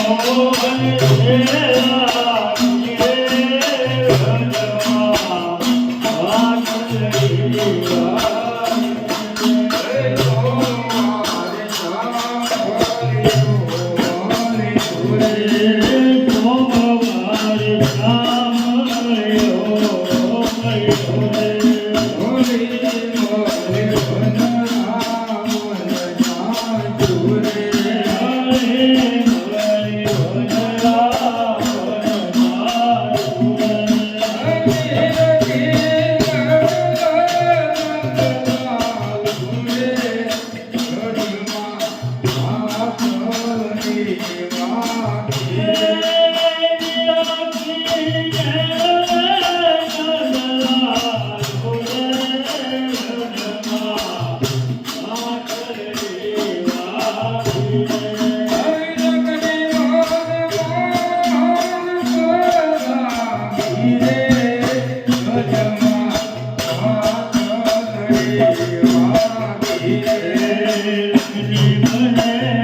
મોહન દેવા Amen.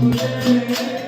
Amen.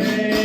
Amen.